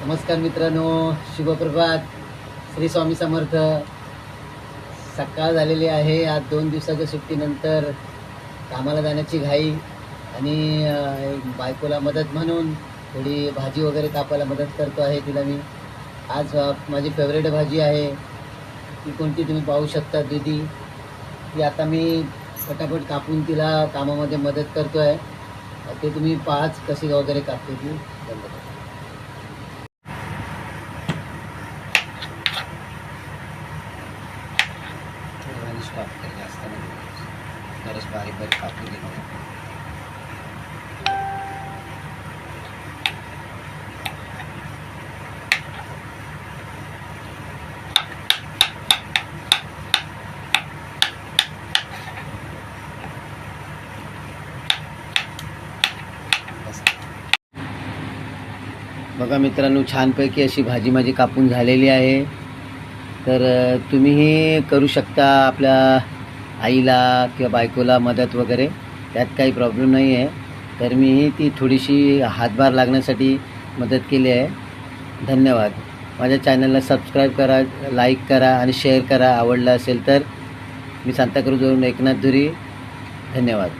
नमस्कार मित्रांनो शुभप्रभात. श्री स्वामी समर्थ. सकाळ झालेली आहे. आज दोन दिवसाच्या सुट्टीनंतर कामाला जाण्याची घाई आणि एक बायकोला मदत म्हणून थोडी भाजी वगैरे कापायला मदत करतो आहे तिला मी. आज माझी फेवरेट भाजी आहे. ती कोणती तुम्ही पाहू शकता दुधी. ती आता मी फटाफट कापून तिला कामामध्ये मदत करतो आहे ते तुम्ही पाच कशी वगैरे कापते ती. धन्यवाद. करा. थोडं जास्त नाही बरेच बारीक बारीक कापून घेतो बघा मित्रांनो छानपैकी अशी भाजी माझी कापून झालेली आहे तर तुम्हीही करू शकता आपल्या आईला किंवा बायकोला मदत वगैरे. त्यात काही प्रॉब्लेम नाही आहे. तर मीही ती थोडीशी हातभार लागण्यासाठी मदत केली आहे. धन्यवाद. माझ्या चॅनलला सबस्क्राईब करा लाईक करा आणि शेअर करा. आवडलं असेल तर मी सांताक्रूजवरून एकनाथ धुरी धन्यवाद.